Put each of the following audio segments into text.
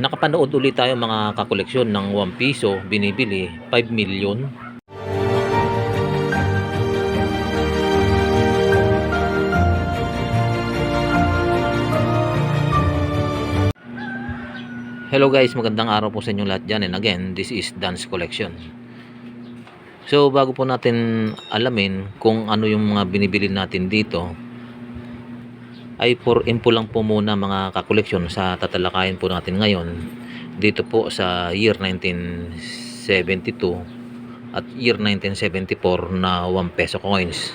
Nakapanood ulit tayo mga kakoleksyon ng 1 piso, binibili 5 million. Hello guys, magandang araw po sa inyong lahat dyan and again, this is Dance Collection. So bago po natin alamin kung ano yung mga binibili natin dito, ay for info lang po muna mga kakoleksyon sa tatalakayin po natin ngayon dito po sa year 1972 at year 1974 na 1 peso coins.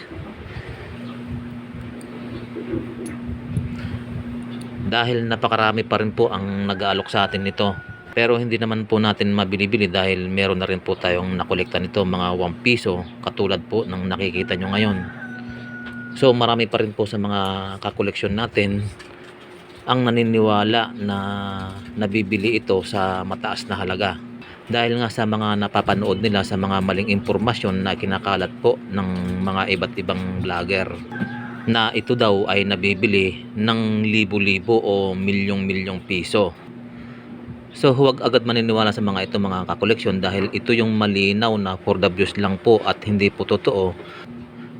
Dahil napakarami pa rin po ang nag-aalok sa atin nito. Pero hindi naman po natin mabili-bili dahil meron na rin po tayong nakolekta nito mga 1 piso katulad po ng nakikita nyo ngayon. So marami pa rin po sa mga kakoleksyon natin ang naniniwala na nabibili ito sa mataas na halaga. Dahil nga sa mga napapanood nila sa mga maling impormasyon na kinakalat po ng mga iba't ibang vlogger na ito daw ay nabibili ng libo-libo o milyong-milyong piso. So huwag agad maniniwala sa mga ito mga kakoleksyon dahil ito yung malinaw na for the views lang po at hindi po totoo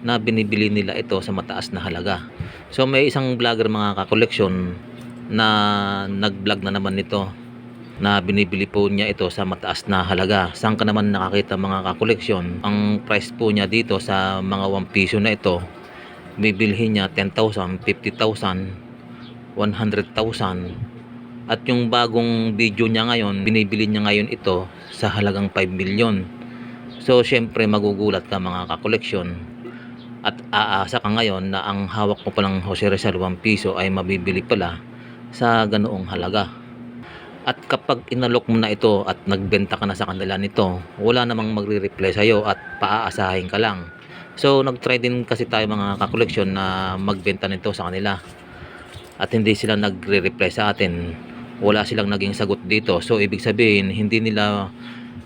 na binibili nila ito sa mataas na halaga. So may isang vlogger mga kakoleksyon na nag-vlog na naman nito na binibili po niya ito sa mataas na halaga. Saan ka naman nakakita mga kakoleksyon? Ang price po niya dito sa mga 1 piso na ito, bibilhin niya 10,000, 50,000, 100,000. At yung bagong video niya ngayon, binibili niya ngayon ito sa halagang 5 million. So syempre magugulat ka mga kakoleksyon at aasa ka ngayon na ang hawak mo palang Jose Rizal 1 piso ay mabibili pala sa ganoong halaga. At kapag inalok mo na ito at nagbenta ka na sa kanila nito, wala namang magre-reply sa'yo at paaasahin ka lang. So nag-try din kasi tayo mga kakoleksyon na magbenta nito sa kanila. At hindi sila nagre-reply sa atin. Wala silang naging sagot dito. So ibig sabihin hindi nila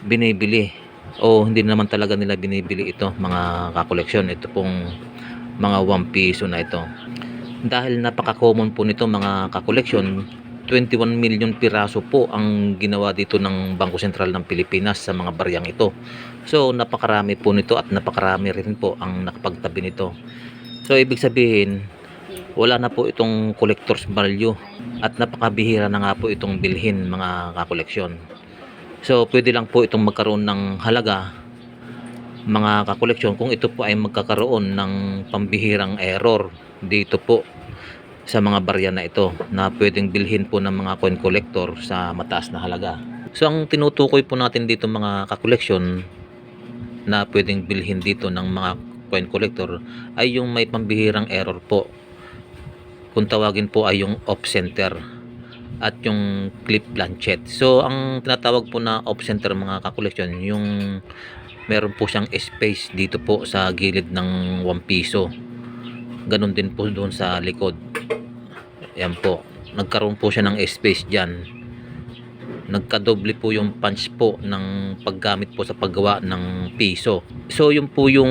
binibili o hindi naman talaga nila binibili ito mga kakoleksyon. Ito pong mga 1 piso na ito. Dahil napaka-common po nito mga kakoleksyon, 21 million piraso po ang ginawa dito ng Bangko Sentral ng Pilipinas sa mga baryang ito. So napakarami po nito at napakarami rin po ang nakapagtabi nito. So ibig sabihin, wala na po itong collector's value at napakabihira na nga po itong bilhin mga kakoleksyon. So pwede lang po itong magkaroon ng halaga mga kakoleksyon kung ito po ay magkakaroon ng pambihirang error dito po sa mga barya na ito na pwedeng bilhin po ng mga coin collector sa mataas na halaga. So ang tinutukoy po natin dito mga kakoleksyon na pwedeng bilhin dito ng mga coin collector ay yung may pambihirang error po. Kung tawagin po ay yung off center at yung clip planchet. So ang tinatawag po na off center mga kakoleksyon yung meron po siyang space dito po sa gilid ng 1 piso. Ganon din po doon sa likod. Yan po. Nagkaroon po siya ng space dyan. Nagkadoble po yung punch po ng paggamit po sa paggawa ng piso. So yun po yung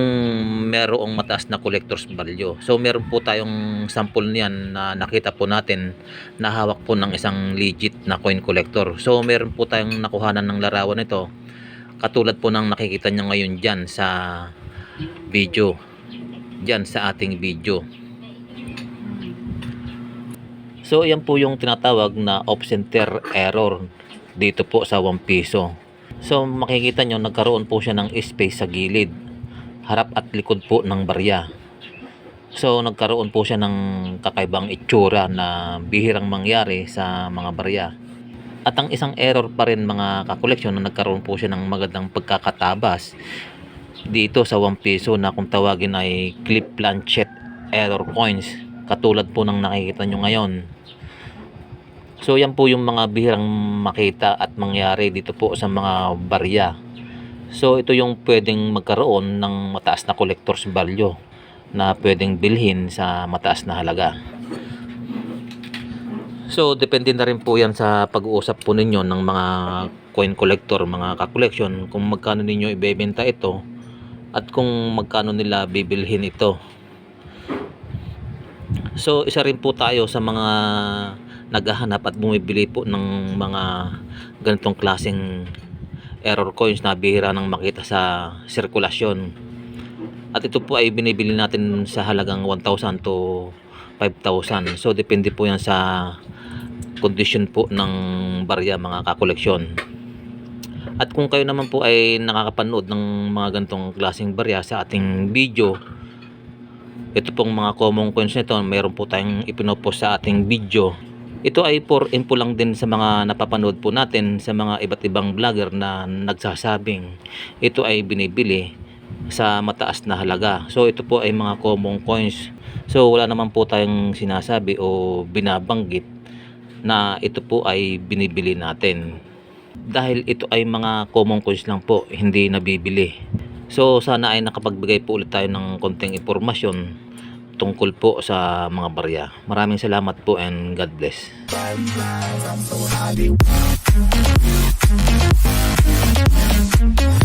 merong mataas na collector's value. So meron po tayong sample niyan na nakita po natin na hawak po ng isang legit na coin collector. So meron po tayong nakuhanan ng larawan nito. Katulad po ng nakikita niya ngayon dyan sa video. Dyan sa ating video. So yan po yung tinatawag na off center error dito po sa 1 piso. So makikita nyo nagkaroon po siya ng space sa gilid, harap at likod po ng barya. So nagkaroon po siya ng kakaibang itsura na bihirang mangyari sa mga barya. At ang isang error pa rin mga kakoleksyon na nagkaroon po siya ng magandang pagkakatabas dito sa 1 piso na kung tawagin ay clip planchet error coins katulad po ng nakikita nyo ngayon So yan po yung mga bihirang makita at mangyari dito po sa mga barya. So ito yung pwedeng magkaroon ng mataas na collector's value na pwedeng bilhin sa mataas na halaga. So depende na rin po yan sa pag-uusap po ninyo ng mga coin collector, mga ka-collection kung magkano ninyo ibebenta ito at kung magkano nila bibilhin ito. So isa rin po tayo sa mga naghahanap at bumibili po ng mga ganitong klaseng error coins na bihira nang makita sa sirkulasyon. At ito po ay binibili natin sa halagang 1,000 to 5,000. So depende po yan sa kondisyon po ng barya mga kakoleksyon. At kung kayo naman po ay nakakapanood ng mga ganitong klaseng barya sa ating video, ito pong mga common coins nito, mayroon po tayong ipinopost sa ating video. Ito ay for info lang din sa mga napapanood po natin sa mga iba't ibang vlogger na nagsasabing ito ay binibili sa mataas na halaga. So ito po ay mga common coins. So wala naman po tayong sinasabi o binabanggit na ito po ay binibili natin. Dahil ito ay mga common coins lang po, hindi nabibili. So sana ay nakapagbigay po ulit tayo ng konting impormasyon tungkol po sa mga barya. Maraming salamat po and God bless. I'm so